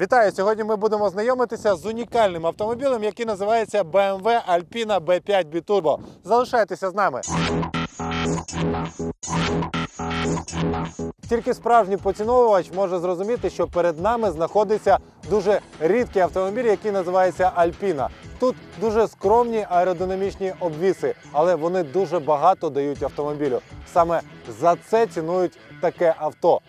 Вітаю! Сьогодні ми будемо знайомитися з унікальним автомобілем, який називається BMW Alpina B5 Biturbo. Залишайтеся з нами. Тільки справжній поціновувач може зрозуміти, що перед нами знаходиться дуже рідкий автомобіль, який називається Alpina. Тут дуже скромні аеродинамічні обвіси, але вони дуже багато дають автомобілю. Саме за це цінують таке авто.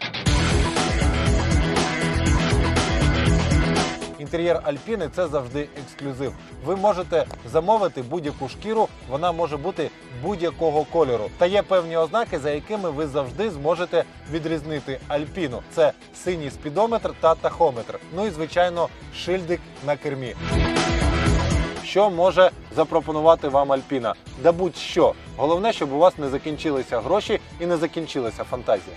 Інтер'єр Альпіни це завжди ексклюзив. Ви можете замовити будь-яку шкіру, вона може бути будь-якого кольору. Та є певні ознаки, за якими ви завжди зможете відрізнити Альпіну. Це синій спідометр та тахометр. Ну і звичайно, шильдик на кермі. Що може запропонувати вам Альпіна? Да будь-що. Головне, щоб у вас не закінчилися гроші і не закінчилася фантазія.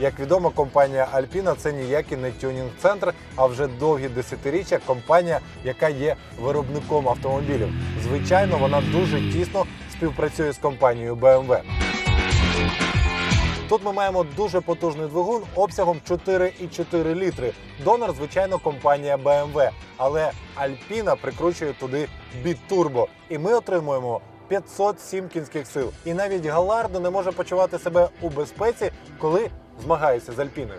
Як відомо, компанія Alpina це ніякий не тюнінг-центр, а вже довгі десятиріччя компанія, яка є виробником автомобілів. Звичайно, вона дуже тісно співпрацює з компанією BMW. Тут ми маємо дуже потужний двигун обсягом 4,4 літри. Донор, звичайно, компанія BMW, але Alpina прикручує туди бітурбо, і ми отримуємо 507 кінських сил. І навіть Галардо не може почувати себе у безпеці, коли змагається з Альпіною.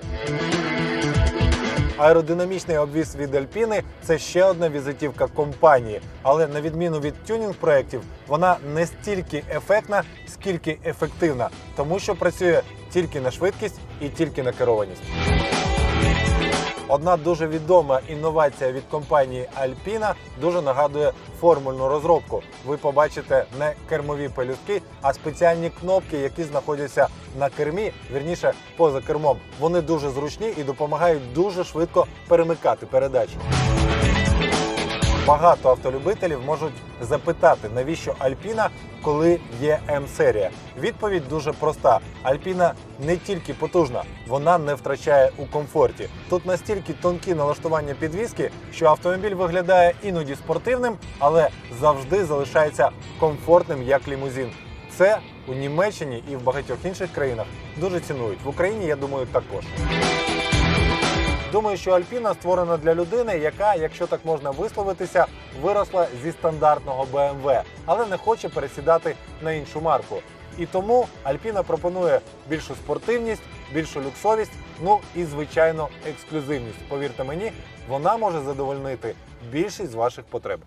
Аеродинамічний обвіз від Альпіни це ще одна візитівка компанії, але на відміну від тюнінг проєктів, вона не стільки ефектна, скільки ефективна, тому що працює тільки на швидкість і тільки на керованість. Одна дуже відома інновація від компанії Alpina дуже нагадує формульну розробку. Ви побачите не кермові пелюстки, а спеціальні кнопки, які знаходяться на кермі, вірніше поза кермом. Вони дуже зручні і допомагають дуже швидко перемикати передачі. Багато автолюбителів можуть запитати, навіщо Альпіна, коли є М-серія. Відповідь дуже проста: Альпіна не тільки потужна, вона не втрачає у комфорті. Тут настільки тонкі налаштування підвіски, що автомобіль виглядає іноді спортивним, але завжди залишається комфортним як лімузин. Це у Німеччині і в багатьох інших країнах дуже цінують. В Україні, я думаю, також. Думаю, що Альпіна створена для людини, яка, якщо так можна висловитися, виросла зі стандартного BMW, але не хоче пересідати на іншу марку. І тому Альпіна пропонує більшу спортивність, більшу люксовість, ну і звичайно ексклюзивність. Повірте мені, вона може задовольнити більшість з ваших потреб.